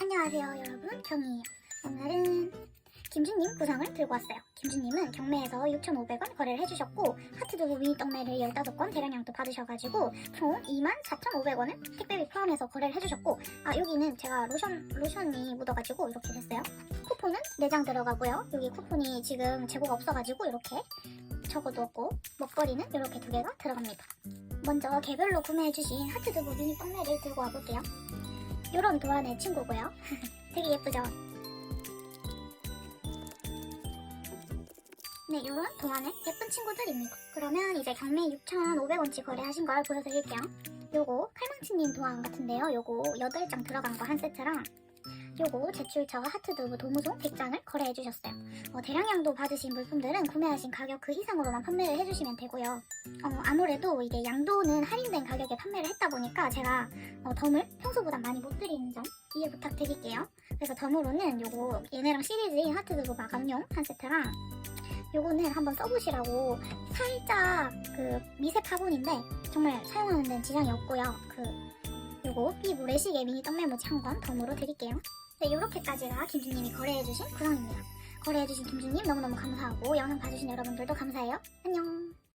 안녕하세요 여러분. 경이에요. 오늘은 김준님 구상을 들고 왔어요. 김준님은 경매에서 6,500원 거래를 해주셨고 하트두부 미니 떡매를 15건 대량량도 받으셔가지고 총 24,500원을 택배비 포함해서 거래를 해주셨고 아 여기는 제가 로션, 로션이 묻어가지고 이렇게 됐어요. 쿠폰은 4장 들어가고요. 여기 쿠폰이 지금 재고가 없어가지고 이렇게 적어두었고 먹거리는 이렇게 두 개가 들어갑니다. 먼저 개별로 구매해주신 하트두부 미니 떡매를 들고 와볼게요 요런 도안의 친구고요. 되게 예쁘죠? 네, 요런 도안의 예쁜 친구들입니다. 그러면 이제 경매 6,500원치 거래하신 걸 보여드릴게요. 요거 칼망치님 도안 같은데요. 요거 8장 들어간 거 한 세트랑 요거 제출처 하트두부 도무송 100장을 거래해 주셨어요. 어, 대량량도 받으신 물품들은 구매하신 가격 그 이상으로만 판매를 해주시면 되고요. 어, 아무래도 이게 양도는 할인된 가격에 판매를 했다 보니까 제가 어, 덤을 평소보다 많이 못 드리는 점 이해 부탁드릴게요. 그래서 덤으로는 요거 얘네랑 시리즈인 하트두부 마감용 한 세트랑 요거는 한번 써보시라고 살짝 그 미세 파본인데 정말 사용하는 데는 지장이 없고요. 그 요거 이 모래시계 미니 떡메모지 한권 덤으로 드릴게요. 네, 요렇게까지가 김준님이 거래해주신 구성입니다. 거래해주신 김준님 너무너무 감사하고 영상 봐주신 여러분들도 감사해요. 안녕.